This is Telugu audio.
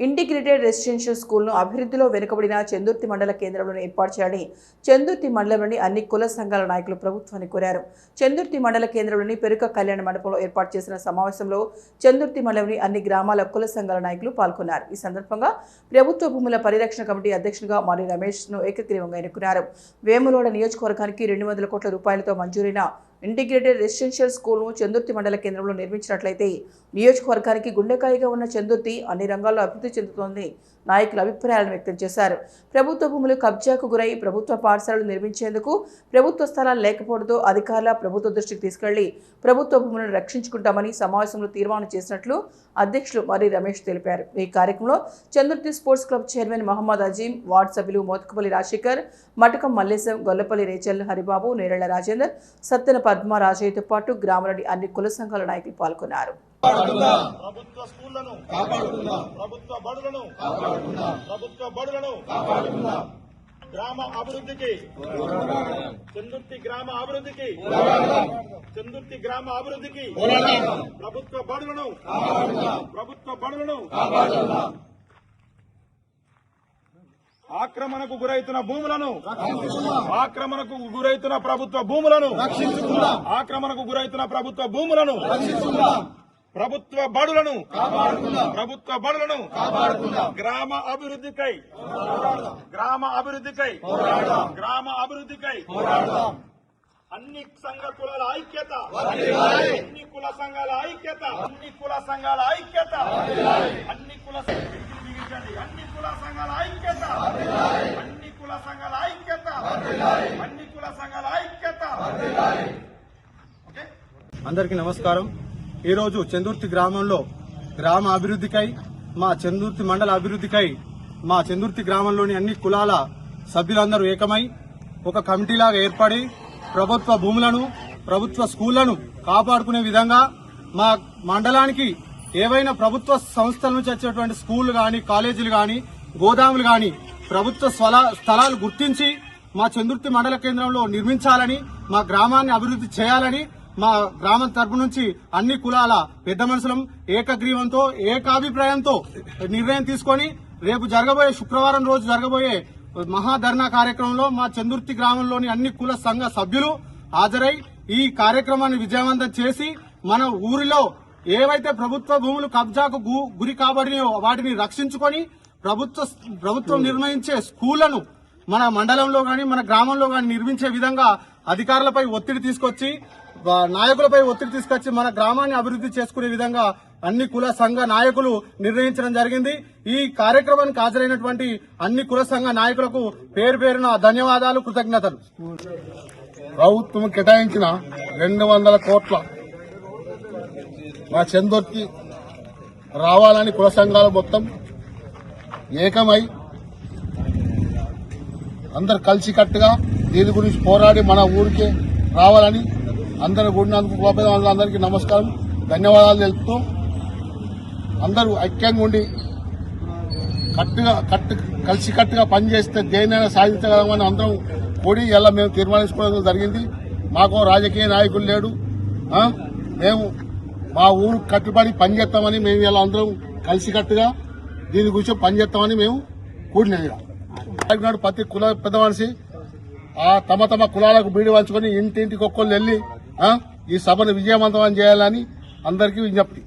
ఇంటిగ్రేటెడ్ రెసిడెన్షియల్ స్కూల్ను అభివృద్ధిలో వెనుకబడిన చందుర్తి మండల కేంద్రంలో ఏర్పాటు చేయాలని చందుర్తి మండలంలోని అన్ని కుల సంఘాల నాయకులు ప్రభుత్వాన్ని కోరారు. చందుర్తి మండల కేంద్రంలోని పెరుక కళ్యాణ మండపంలో ఏర్పాటు చేసిన సమావేశంలో చందుర్తి మండలంలోని అన్ని గ్రామాల కుల సంఘాల నాయకులు పాల్గొన్నారు. ఈ సందర్భంగా ప్రభుత్వ భూముల పరిరక్షణ కమిటీ అధ్యక్షుడిగా మరి రమేష్ను ఏకగ్రీవంగా ఎన్నుకున్నారు. వేములోడ నియోజకవర్గానికి రెండు వందల కోట్ల రూపాయలతో మంజూరైన ఇంటిగ్రేటెడ్ రెసిడెన్షియల్ స్కూల్ను చందుర్తి మండల కేంద్రంలో నిర్మించినట్లయితే నియోజకవర్గానికి గుండెకాయిగా ఉన్న చందుర్తి అన్ని రంగాల్లో అభివృద్ధి చెందుతోందని నాయకులు అభిప్రాయాలను వ్యక్తం చేశారు. ప్రభుత్వ భూములు కబ్జాకు గురై ప్రభుత్వ పాఠశాలలు నిర్మించేందుకు ప్రభుత్వ స్థలాలు లేకపోవడంతో అధికారుల ప్రభుత్వ దృష్టికి తీసుకెళ్ళి ప్రభుత్వ భూములను రక్షించుకుంటామని సమావేశంలో తీర్మానం చేసినట్లు అధ్యక్షులు మరి రమేష్ తెలిపారు. ఈ కార్యక్రమంలో Chandruthi sports club chairman Mohammed Azeem ward సభ్యులు మోతకపల్లి రాజశేఖర్ మటకం మల్లేశం గొల్లపల్లి రేచల్ హరిబాబు నేరళ్ళ రాజేందర్ సత్తెన పద్మ రాజయ్యతో పాటు గ్రామంలోని అన్ని కుల సంఘాల నాయకులు పాల్గొన్నారు. ప్రభుత్వ స్కూళ్ళను ప్రభుత్వ బడులను ప్రభుత్వ బడులను గ్రామ అభివృద్ధికి చందుర్తి గ్రామ అభివృద్ధికి చందుర్తి గ్రామ అభివృద్ధికి ప్రభుత్వ బడులను ప్రభుత్వ బడులను ఆక్రమణకు గురైతున్న భూములను ఆక్రమణకు గురైతున్న ప్రభుత్వ భూములను ఆక్రమణకు గురైతున్న ప్రభుత్వ భూములను ప్రభుత్వ బడులను ప్రభుత్వ బడులను గ్రామ అభివృద్ధికై గ్రామ అభివృద్ధికై గ్రామ అభివృద్ధికై అన్ని సంఘ కులాల ఐక్యత అన్ని కుల సంఘాల ఐక్యత అన్ని కుల సంఘాల ఐక్యత అన్ని కుల బిగించండి. అన్ని కుల సంఘాల ఐక్యత అన్ని కుల సంఘాల ఐక్యత అన్ని కుల సంఘాల ఐక్యత. ఓకే? అందరికీ నమస్కారం. ఈరోజు చందుర్తి గ్రామంలో గ్రామ అభివృద్ధికై మా చందుర్తి మండల అభివృద్ధికై మా చందుర్తి గ్రామంలోని అన్ని కులాల సభ్యులందరూ ఏకమై ఒక కమిటీలాగా ఏర్పడి ప్రభుత్వ భూములను ప్రభుత్వ స్కూళ్ళను కాపాడుకునే విధంగా మా మండలానికి ఏవైనా ప్రభుత్వ సంస్థల నుంచి వచ్చేటువంటి స్కూళ్ళు గాని కాలేజీలు గాని గోదాములు గాని ప్రభుత్వ స్థలాలు గుర్తించి మా చందుర్తి మండల కేంద్రంలో నిర్మించాలని మా గ్రామాన్ని అభివృద్ధి చేయాలని మా గ్రామం తరపు నుంచి అన్ని కులాల పెద్ద మనుషులం ఏకగ్రీవంతో ఏకాభిప్రాయంతో నిర్ణయం తీసుకొని రేపు జరగబోయే శుక్రవారం రోజు జరగబోయే మహాధర్నా కార్యక్రమంలో మా చందుర్తి గ్రామంలోని అన్ని కుల సంఘ సభ్యులు హాజరై ఈ కార్యక్రమాన్ని విజయవంతం చేసి మన ఊరిలో ఏవైతే ప్రభుత్వ భూములు కబ్జాకు గురి కాబడినాయో వాటిని రక్షించుకొని ప్రభుత్వ ప్రభుత్వం నిర్ణయించే స్కూళ్ళను మన మండలంలో కానీ మన గ్రామంలో కానీ నిర్మించే విధంగా అధికారులపై ఒత్తిడి తీసుకొచ్చి నాయకులపై ఒత్తిడి తీసుకొచ్చి మన గ్రామాన్ని అభివృద్ధి చేసుకునే విధంగా అన్ని కుల సంఘ నాయకులు నిర్ణయించడం జరిగింది. ఈ కార్యక్రమానికి హాజరైనటువంటి అన్ని కుల సంఘ నాయకులకు పేరు పేరున ధన్యవాదాలు కృతజ్ఞతలు. ప్రభుత్వం కేటాయించిన రెండు వందల కోట్ల మా చందొర్తి రావాలని కుల సంఘాలు మొత్తం ఏకమై అందరు కలిసికట్టుగా దీని గురించి పోరాడి మన ఊరికి రావాలని అందరు కూడినందుకు గోపేద అందరికీ నమస్కారం. ధన్యవాదాలు తెలుపుతూ అందరూ ఐక్యంగా ఉండి కట్టుగా కట్టు కలిసికట్టుగా పనిచేస్తే దేనైనా సాధించగలమని అందరం కూడి ఇలా మేము తీర్మానించుకోవడం జరిగింది. మాకు రాజకీయ నాయకులు లేడు. మేము మా ఊరు కట్టుబడి పనిచేస్తామని మేము ఇలా అందరం కలిసికట్టుగా దీని గురించి పనిచేస్తామని మేము కూడినది నాడు ప్రతి కుల పెద్ద మనిషి ఆ తమ తమ కులాలకు బీడి వంచుకొని ఇంటింటికి ఒక్కళ్ళు వెళ్ళి ఆ? ఈ సభను విజయవంతం చేయాలని అందరికీ విజ్ఞప్తి